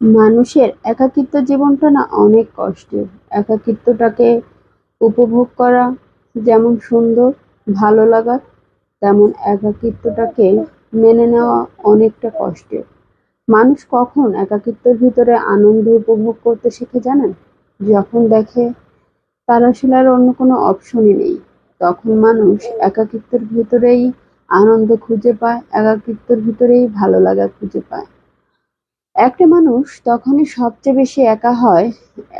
মানুষের একাকিত্ব জীবনটা না অনেক কষ্টের। একাকিত্বটাকে উপভোগ করা যেমন সুন্দর, ভালো লাগা, তেমন একাকিত্বটাকে মেনে নেওয়া অনেকটা কষ্টের। মানুষ কখন একাকিত্বের ভিতরে আনন্দ উপভোগ করতে শিখে জানেন? যখন দেখে তার আসলে আর অন্য কোনো অপশনই নেই। তখন মানুষ একাকিত্বের ভিতরেই আনন্দ খুঁজে পায়, একাকিত্বের ভিতরেই ভালো লাগা খুঁজে পায়। একটা মানুষ তখনই সবচেয়ে বেশি একা হয়,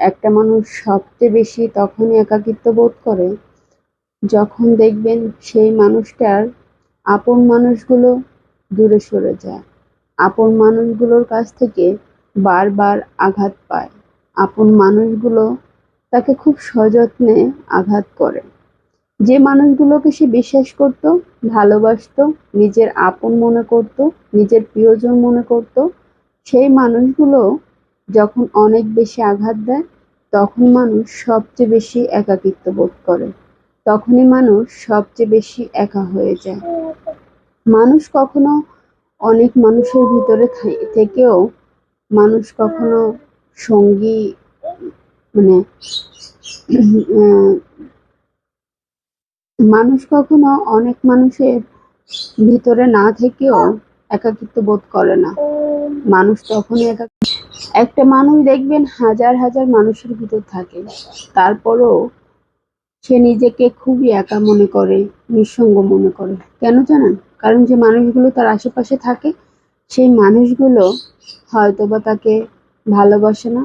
একটা মানুষ সবচেয়ে বেশি তখনই একাকিত্ব বোধ করে, যখন দেখবেন সেই মানুষটার আপন মানুষগুলো দূরে সরে যায়। আপন মানুষগুলোর কাছ থেকে বারবার আঘাত পায়। আপন মানুষগুলো তাকে খুব সযত্নে আঘাত করে। যে মানুষগুলোকে সে বিশ্বাস করত, ভালোবাসতো, নিজের আপন মনে করত, নিজের প্রিয়জন মনে করত সেই মানুষগুলো যখন অনেক বেশি আঘাত দেয়, তখন মানুষ সবচেয়ে বেশি একাকিত্ব বোধ করে। তখনই মানুষ সবচেয়ে বেশি একা হয়ে যায়। মানুষ কখনো অনেক মানুষের ভিতরে থেকেও মানুষ কখনো সঙ্গী মানে মানুষ কখনো অনেক মানুষের ভিতরে না থেকেও একাকিত্ব বোধ করে না। মানুষ তখনই একা একটা মানুষ দেখবেন হাজার হাজার মানুষের ভিতর থাকে। তারপরও সে নিজেকে খুবই একা মনে করে, নিঃসঙ্গ মনে করে। কেন জানেন? কারণ যে মানুষগুলো তার আশেপাশে থাকে, সেই মানুষগুলো হয়তো বা তাকে ভালোবাসে না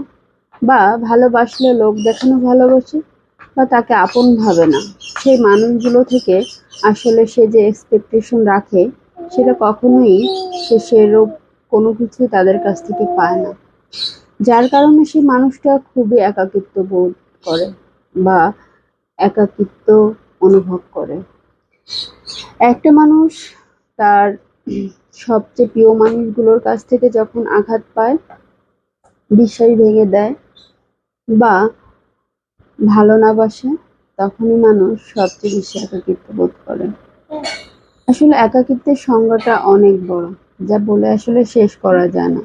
বা ভালোবাসলে লোক দেখানো ভালোবাসে বা তাকে আপন ভাবে না। সেই মানুষগুলো থেকে আসলে সে যে এক্সপেকটেশন রাখে, সেটা কখনোই সে সেরূপ কোনো কিছুই তাদের কাছ থেকে পায় না। যার কারণে সেই মানুষটা খুবই একাকিত্ব বোধ করে বা একাকিত্ব অনুভব করে। একটা মানুষ তার সবচেয়ে প্রিয় মানুষগুলোর কাছ থেকে যখন আঘাত পায় বিশ্বাস ভেঙে দেয় বা ভালো না বাসে, তখনই মানুষ সবচেয়ে বেশি একাকিত্ব বোধ করে। আসলে একাকিত্বের সংজ্ঞাটা অনেক বড়। যা বলে আসলে শেষ করা যায় না।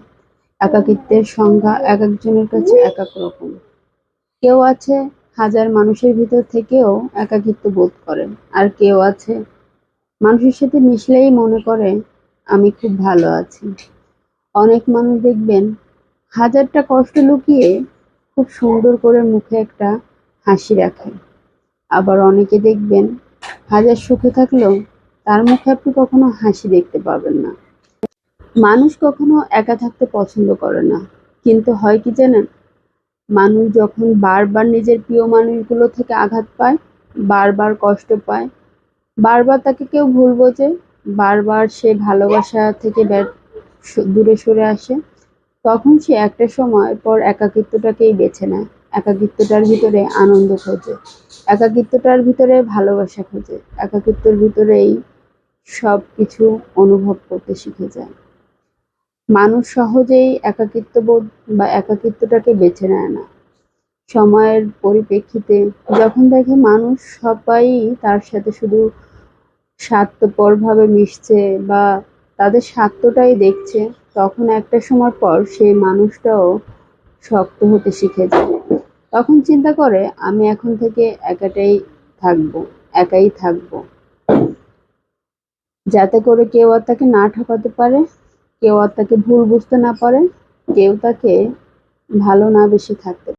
একাকিত্বের সংজ্ঞা এক একজনের কাছে এক এক রকম। কেউ আছে হাজার মানুষের ভিতর থেকেও একাকিত্ব বোধ করে আর কেউ আছে মানুষের সাথে মিশলেই মনে করে, আমি খুব ভালো আছি। অনেক মানুষ দেখবেন হাজারটা কষ্ট লুকিয়ে খুব সুন্দর করে মুখে একটা হাসি রাখে। আবার অনেকে দেখবেন হাজার সুখে থাকলেও তার মুখে আপনি কখনো হাসি দেখতে পাবেন না। মানুষ কখনো একা থাকতে পছন্দ করে না। কিন্তু হয় কি জানেন? মানুষ যখন বারবার নিজের প্রিয় মানুষগুলো থেকে আঘাত পায়, বারবার কষ্ট পায়, বারবার তাকে কেউ ভুল বোঝে, বারবার সে ভালোবাসা থেকে দূরে সরে আসে, তখন সে একটা সময় পর একাকিত্বটাকেই বেছে নেয়। একাকিত্বটার ভিতরে আনন্দ খোঁজে, একাকিত্বটার ভিতরে ভালোবাসা খোঁজে, একাকিত্বের ভিতরেই সব কিছু অনুভব করতে শিখে যায়। মানুষ সহজেই একাকিত্ব বোধ বা একাকিত্বটাকে বেছে নেয় না। সময়ের পরিপ্রেক্ষিতে যখন দেখে মানুষ সবাই তার সাথে শুধু স্বার্থপরভাবে মিশছে বা তাদের স্বার্থটাই দেখছে, তখন একটা সময় পর সেই মানুষটাও শক্ত হতে শিখে যায়। তখন চিন্তা করে, আমি এখন থেকে একাটাই থাকব, একাই থাকব। যাতে করে কেউ আর তাকে না ঠকাতে পারে। কেউ আর তাকে ভুল বুঝতে না পারে কেউ তাকে ভালো না বেশি থাকতে